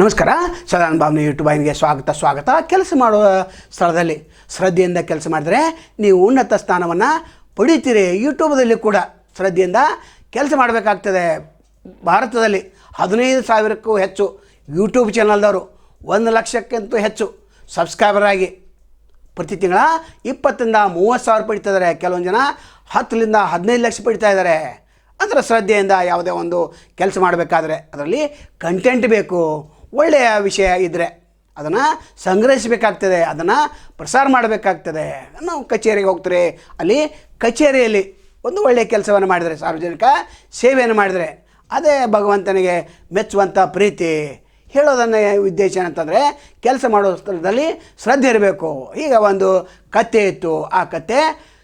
ನಮಸ್ಕಾರ. ಸದಾನಂದ ಭಾವನೆ ಯೂಟ್ಯೂಬ್ ವಾಹಿನಿಗೆ ಸ್ವಾಗತ ಸ್ವಾಗತ. ಕೆಲಸ ಮಾಡುವ ಸ್ಥಳದಲ್ಲಿ ಶ್ರದ್ಧೆಯಿಂದ ಕೆಲಸ ಮಾಡಿದರೆ ನೀವು ಉನ್ನತ ಸ್ಥಾನವನ್ನು ಪಡೀತೀರಿ. ಯೂಟ್ಯೂಬ್ದಲ್ಲಿ ಕೂಡ ಶ್ರದ್ಧೆಯಿಂದ ಕೆಲಸ ಮಾಡಬೇಕಾಗ್ತದೆ. ಭಾರತದಲ್ಲಿ ಹದಿನೈದು ಸಾವಿರಕ್ಕೂ ಹೆಚ್ಚು ಯೂಟ್ಯೂಬ್ ಚಾನಲ್ದವರು ಒಂದು ಲಕ್ಷಕ್ಕಿಂತ ಹೆಚ್ಚು ಸಬ್ಸ್ಕ್ರೈಬರ್ ಆಗಿ ಪ್ರತಿ ತಿಂಗಳ ಇಪ್ಪತ್ತರಿಂದ ಮೂವತ್ತು ಸಾವಿರ ಪಡಿತಾ ಇದ್ದಾರೆ. ಕೆಲವೊಂದು ಜನ ಹತ್ತರಿಂದ ಹದಿನೈದು ಲಕ್ಷ ಪಡಿತಾ ಇದ್ದಾರೆ. ಅದರ ಶ್ರದ್ಧೆಯಿಂದ ಯಾವುದೇ ಒಂದು ಕೆಲಸ ಮಾಡಬೇಕಾದ್ರೆ ಅದರಲ್ಲಿ ಕಂಟೆಂಟ್ ಬೇಕು. ಒಳ್ಳೆಯ ವಿಷಯ ಇದ್ದರೆ ಅದನ್ನು ಸಂಗ್ರಹಿಸಬೇಕಾಗ್ತದೆ, ಅದನ್ನು ಪ್ರಸಾರ ಮಾಡಬೇಕಾಗ್ತದೆ. ನಾವು ಕಚೇರಿಗೆ ಹೋಗ್ತಾರೆ, ಅಲ್ಲಿ ಕಚೇರಿಯಲ್ಲಿ ಒಂದು ಒಳ್ಳೆಯ ಕೆಲಸವನ್ನು ಮಾಡಿದರೆ, ಸಾರ್ವಜನಿಕ ಸೇವೆಯನ್ನು ಮಾಡಿದರೆ, ಅದೇ ಭಗವಂತನಿಗೆ ಮೆಚ್ಚುವಂಥ ಪ್ರೀತಿ. ಹೇಳೋದನ್ನು ಉದ್ದೇಶ ಏನಂತಂದರೆ, ಕೆಲಸ ಮಾಡೋ ಸ್ಥಳದಲ್ಲಿ ಶ್ರದ್ಧೆ ಇರಬೇಕು. ಈಗ ಒಂದು ಕತ್ತೆ ಇತ್ತು, ಆ ಕತ್ತೆ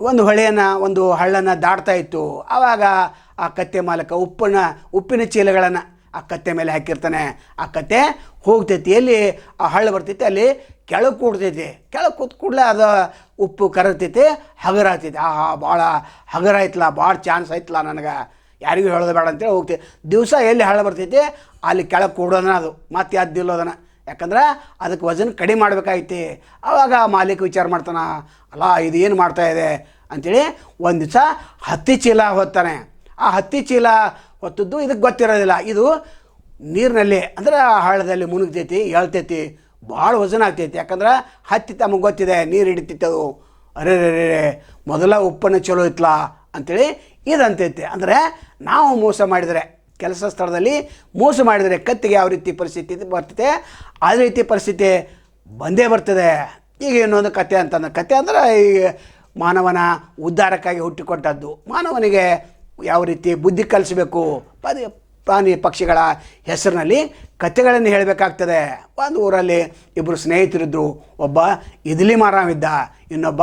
ಒಂದು ಹೊಳೆಯನ್ನು, ಒಂದು ಹಳ್ಳನ್ನು ದಾಟ್ತಾ ಇತ್ತು. ಆವಾಗ ಆ ಕತ್ತೆ ಮಾಲಕ ಉಪ್ಪನ್ನು, ಉಪ್ಪಿನ ಚೀಲಗಳನ್ನು ಆ ಕತ್ತೆ ಮೇಲೆ ಹಾಕಿರ್ತಾನೆ. ಆ ಕತ್ತೆ ಹೋಗ್ತೈತಿ. ಎಲ್ಲಿ ಆ ಹಳ್ಳ ಬರ್ತೈತಿ, ಅಲ್ಲಿ ಕೆಳಗೆ ಕೂಡ್ತೈತಿ. ಕೆಳಗೆ ಕೂತ್ ಕೂಡಲೇ ಅದು ಉಪ್ಪು ಕರಗ್ತೈತಿ, ಹಗರ ಆಹಾ ಭಾಳ ಹಗರ ಐತಲ್ಲ ಭಾಳ ಚಾನ್ಸ್ ಆಯ್ತಲ್ಲ ನನಗೆ. ಯಾರಿಗೂ ಹೇಳೋದು ಬೇಡ ಅಂತೇಳಿ ಹೋಗ್ತೀವಿ ದಿವಸ ಎಲ್ಲಿ ಹಳ್ಳ ಬರ್ತೈತಿ, ಅಲ್ಲಿ ಕೆಳಗೆ ಕೂಡೋದನ್ನ ಅದು. ಮತ್ತೆ ಯಾವ್ದು ಅದನ ಯಾಕಂದ್ರೆ ಅದಕ್ಕೆ ವಜನ್ ಕಡಿಮೆ ಮಾಡ್ಬೇಕಾಯ್ತಿ ಆವಾಗ ಮಾಲೀಕ ವಿಚಾರ ಮಾಡ್ತಾನೆ, ಅಲ್ಲ, ಇದು ಏನು ಮಾಡ್ತಾ ಇದೆ? ಅಂಥೇಳಿ ಒಂದು ದಿವಸ ಹತ್ತಿ ಚೀಲ ಹೊತ್ತಾನೆ. ಆ ಹತ್ತಿ ಚೀಲ ಹೊತ್ತದ್ದು ಇದಕ್ಕೆ ಗೊತ್ತಿರೋದಿಲ್ಲ. ಇದು ನೀರಿನಲ್ಲಿ, ಅಂದ್ರೆ ಆ ಹಳ್ಳದಲ್ಲಿ ಮುನುಗ್ತೈತಿ ಹೇಳ್ತೈತಿ, ಭಾಳ ವಜನ ಆಗ್ತೈತಿ. ಯಾಕಂದ್ರೆ ಹತ್ತಿ ತಮಗೆ ಗೊತ್ತಿದೆ, ನೀರು ಹಿಡಿತೈತೆ ಅದು ಅರೆ ರೇ ಮೊದಲ ಉಪ್ಪನ್ನು ಚಲೋ ಇತ್ಲಾ ಅಂಥೇಳಿ ಇದಂತೈತಿ. ಅಂದರೆ ನಾವು ಮೋಸ ಮಾಡಿದರೆ, ಕೆಲಸ ಸ್ಥಳದಲ್ಲಿ ಮೋಸ ಮಾಡಿದರೆ ಕತ್ತಿಗೆ ಯಾವ ರೀತಿ ಪರಿಸ್ಥಿತಿ ಬರ್ತದೆ ಅದೇ ರೀತಿ ಪರಿಸ್ಥಿತಿ ಬಂದೇ ಬರ್ತದೆ. ಈಗ ಇನ್ನೊಂದು ಕತೆ ಅಂತಂದ್ರೆ, ಕತೆ ಅಂದ್ರೆ ಈ ಮಾನವನ ಉದ್ಧಾರಕ್ಕಾಗಿ ಹುಟ್ಟಿಕೊಟ್ಟದ್ದು. ಮಾನವನಿಗೆ ಯಾವ ರೀತಿ ಬುದ್ಧಿ ಕಲಿಸಬೇಕು? ಪದ ಪ್ರಾಣಿ ಪಕ್ಷಿಗಳ ಹೆಸರಿನಲ್ಲಿ ಕಥೆಗಳನ್ನು ಹೇಳಬೇಕಾಗ್ತದೆ. ಒಂದು ಊರಲ್ಲಿ ಇಬ್ಬರು ಸ್ನೇಹಿತರಿದ್ದರು ಒಬ್ಬ ಇದ್ಲಿ ಮಾರಾವಿದ್ದ ಇನ್ನೊಬ್ಬ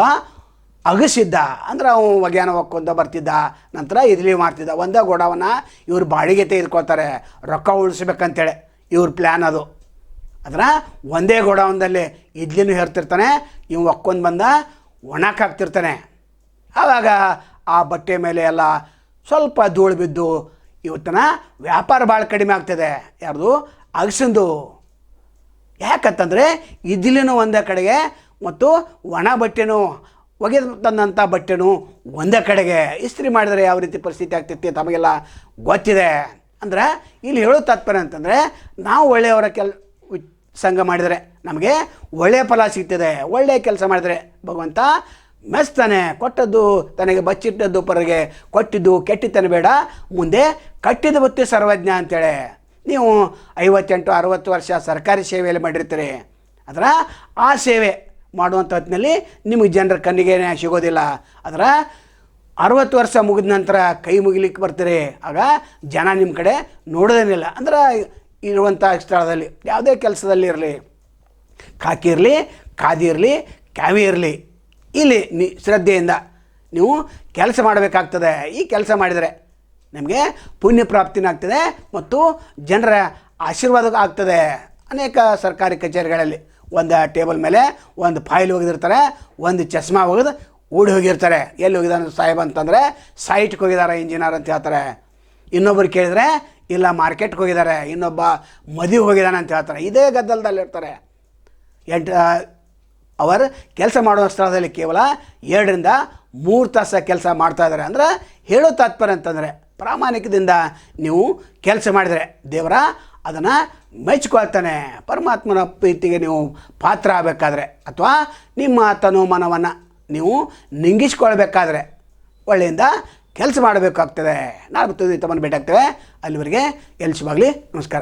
ಅಗಸಿದ್ದ. ಅಂದ್ರೆ ಅವನು ಒಗ್ಯಾನ ಒಕ್ಕೊಂದ ಬರ್ತಿದ್ದ, ನಂತರ ಇದ್ಲಿ ಮಾಡ್ತಿದ್ದ. ಒಂದೇ ಗೋಡವನ್ನು ಇವ್ರು ಬಾಡಿಗೆ ತೆಗೆದುಕೊಳ್ತಾರೆ. ರೊಕ್ಕ ಉಳಿಸ್ಬೇಕಂತೇಳಿ ಇವ್ರ ಪ್ಲ್ಯಾನ್ ಅದು. ಅದರ ಒಂದೇ ಗೋಡೌನ್ದಲ್ಲಿ ಇದ್ಲಿನೂ ಹೇರ್ತಿರ್ತಾನೆ ಇವು ಒಕ್ಕೊಂದು ಬಂದ ಒಣಕ್ಕೆ ಹಾಕ್ತಿರ್ತಾನೆ. ಆವಾಗ ಆ ಬಟ್ಟೆ ಮೇಲೆ ಎಲ್ಲ ಸ್ವಲ್ಪ ಧೂಳು ಬಿದ್ದು ಇವತ್ತನ ವ್ಯಾಪಾರ ಭಾಳ ಕಡಿಮೆ ಆಗ್ತದೆ. ಯಾರ್ದು? ಅಗಸಂದು. ಯಾಕಂತಂದರೆ ಇದಿಲಿನೂ ಒಂದೇ ಕಡೆಗೆ ಮತ್ತು ಒಣ ಬಟ್ಟೆನೂ, ಒಗೆದು ತಂದಂಥ ಬಟ್ಟೆನೂ ಒಂದೇ ಕಡೆಗೆ. ಇಸ್ತ್ರಿ ಮಾಡಿದರೆ ಯಾವ ರೀತಿ ಪರಿಸ್ಥಿತಿ ಆಗ್ತೈತಿ ತಮಗೆಲ್ಲ ಗೊತ್ತಿದೆ. ಅಂದ್ರೆ ಇಲ್ಲಿ ಹೇಳೋ ತಾತ್ಪರ್ಯ ಅಂತಂದರೆ ನಾವು ಒಳ್ಳೆಯವರ ಕೆಲ, ಸಂಘ ಮಾಡಿದರೆ ನಮಗೆ ಒಳ್ಳೆಯ ಫಲ ಸಿಗ್ತದೆ. ಒಳ್ಳೆಯ ಕೆಲಸ ಮಾಡಿದರೆ ಭಗವಂತ ಮೆಚ್ತಾನೆ ಕೊಟ್ಟದ್ದು ತನಗೆ ಬಚ್ಚಿಟ್ಟದ್ದು ಪರಗೆ, ಕೊಟ್ಟಿದ್ದು ಕೆಟ್ಟಿತನ ಬೇಡ, ಮುಂದೆ ಕಟ್ಟಿದ ಬುತ್ತಿ ಸರ್ವಜ್ಞ ಅಂತೇಳಿ. ನೀವು ಐವತ್ತೆಂಟು, ಅರವತ್ತು ವರ್ಷ ಸರ್ಕಾರಿ ಸೇವೆಯಲ್ಲಿ ಮಾಡಿರ್ತೀರಿ. ಅದರ ಆ ಸೇವೆ ಮಾಡುವಂಥ ಹೊತ್ತಿನಲ್ಲಿ ನಿಮಗೆ ಜನರ ಕಣ್ಣಿಗೆ ಸಿಗೋದಿಲ್ಲ. ಅದರ ಅರವತ್ತು ವರ್ಷ ಮುಗಿದ ನಂತರ ಕೈ ಮುಗಿಲಿಕ್ಕೆ ಬರ್ತೀರಿ. ಆಗ ಜನ ನಿಮ್ಮ ಕಡೆ ನೋಡೋದೇನಿಲ್ಲ. ಅಂದ್ರೆ ಇರುವಂಥ ಸ್ಥಳದಲ್ಲಿ, ಯಾವುದೇ ಕೆಲಸದಲ್ಲಿ ಇರಲಿ. ಖಾದಿ ಇರಲಿ, ಕ್ಯಾವಿ ಇರಲಿ. ಇಲ್ಲಿ ನಿ, ಶ್ರದ್ಧೆಯಿಂದ ನೀವು ಕೆಲಸ ಮಾಡಬೇಕಾಗ್ತದೆ. ಈ ಕೆಲಸ ಮಾಡಿದರೆ ನಿಮಗೆ ಪುಣ್ಯ ಪ್ರಾಪ್ತಿನೂ ಆಗ್ತದೆ ಮತ್ತು ಜನರ ಆಶೀರ್ವಾದ ಆಗ್ತದೆ. ಅನೇಕ ಸರ್ಕಾರಿ ಕಚೇರಿಗಳಲ್ಲಿ ಒಂದು ಟೇಬಲ್ ಮೇಲೆ ಒಂದು ಫೈಲ್ ಒಗೆದಿರ್ತಾರೆ, ಒಂದು ಚಸ್ಮಾ ಒಗೆದು ಓಡಿ ಹೋಗಿರ್ತಾರೆ. ಎಲ್ಲಿ ಹೋಗಿದಾನೆ ಸಾಹೇಬ್ ಅಂತಂದರೆ ಸೈಟ್ಗೆ ಹೋಗಿದ್ದಾರೆ ಇಂಜಿನಿಯರ್ ಅಂತ ಹೇಳ್ತಾರೆ. ಇನ್ನೊಬ್ಬರು ಕೇಳಿದರೆ ಇಲ್ಲ ಮಾರ್ಕೆಟ್ಗೆ ಹೋಗಿದ್ದಾರೆ, ಇನ್ನೊಬ್ಬ ಮದುವೆ ಹೋಗಿದ್ದಾನೆ ಅಂತ ಹೇಳ್ತಾರೆ. ಇದೇ ಗದ್ದಲದಲ್ಲಿರ್ತಾರೆ. ಎಂಟು ಅವರು ಕೆಲಸ ಮಾಡುವ ಸ್ಥಳದಲ್ಲಿ ಕೇವಲ ಎರಡರಿಂದ ಮೂರು ತಾಸು ಕೆಲಸ ಮಾಡ್ತಾ ಇದ್ದಾರೆ. ಅಂದ್ರೆ ಹೇಳೋ ತಾತ್ಪರ್ಯ ಅಂತಂದರೆ ಪ್ರಾಮಾಣಿಕದಿಂದ ನೀವು ಕೆಲಸ ಮಾಡಿದರೆ ದೇವರ ಅದನ್ನು ಮೆಚ್ಕೊಳ್ತಾನೆ. ಪರಮಾತ್ಮನ ಪ್ರೀತಿಗೆ ನೀವು ಪಾತ್ರ ಆಗಬೇಕಾದ್ರೆ ಅಥವಾ ನಿಮ್ಮ ತನುಮಾನವನ್ನು ನೀವು ನಿಂಗಿಸ್ಕೊಳ್ಬೇಕಾದ್ರೆ ಒಳ್ಳೆಯಿಂದ ಕೆಲಸ ಮಾಡಬೇಕಾಗ್ತದೆ. ನಾಲ್ಕು ತಮ್ಮನ್ನು ಭೇಟಿ ಅಲ್ಲಿವರೆಗೆ ಶುಭಾಗಲಿ ನಮಸ್ಕಾರ.